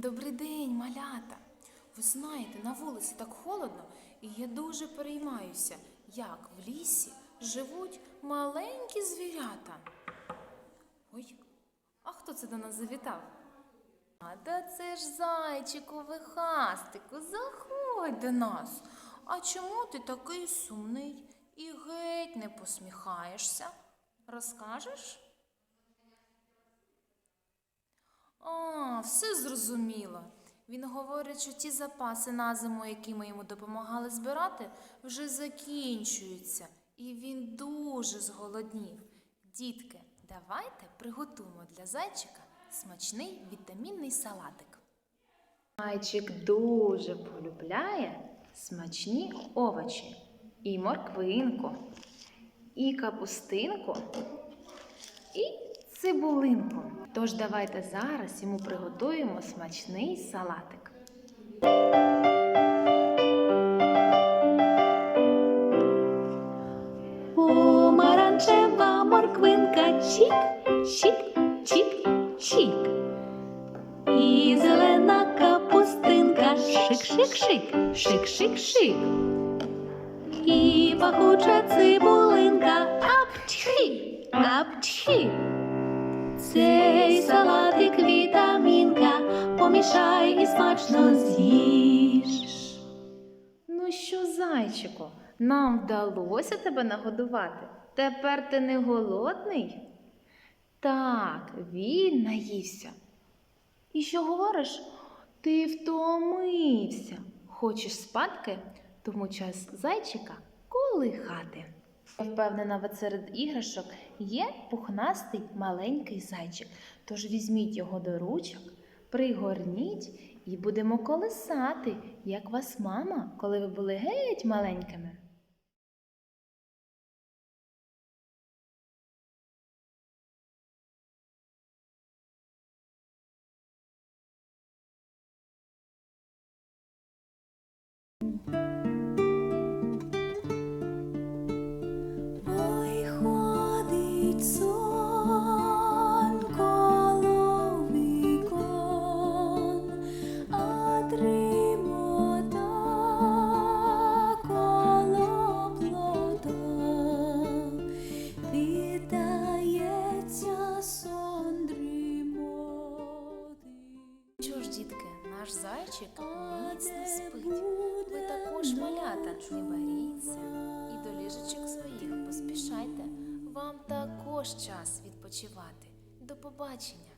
Добрий день, малята. Ви знаєте, на вулиці так холодно, і я дуже переймаюся, як в лісі живуть маленькі звірята. Ой, а хто це до нас завітав? А да це ж зайчику вихастику, заходь до нас. А чому ти такий сумний і геть не посміхаєшся? Розкажеш? Все зрозуміло. Він говорить, що ті запаси на зиму, які ми йому допомагали збирати, вже закінчуються, і він дуже зголоднів. Дітки, давайте приготуємо для зайчика смачний вітамінний салатик. Зайчик дуже полюбляє смачні овочі і морквинку, і капустинку, і цибулинку. Тож давайте зараз йому приготуємо смачний салатик. Помаранчева морквинка чік, чік, чік, чік. І зелена капустинка шик, шик, шик, шик, шик, шик. І пахуча цибулинка апчхі, апчхі. Цей салатик вітамінка, помішай і смачно з'їж. Ну що, зайчику, нам вдалося тебе нагодувати. Тепер ти не голодний? Так, він наївся. І що говориш? Ти втомився. Хочеш спадки? Тому час зайчика колихати. Впевнена, ви серед іграшок є пухнастий маленький зайчик. Тож візьміть його до ручок, пригорніть і будемо колисати, як вас мама, коли ви були геть маленькими. Що ж, дітки, наш зайчик міцно спить. Ви також малята, не боріться. І до ліжечок своїх поспішайте. Вам також час відпочивати. До побачення!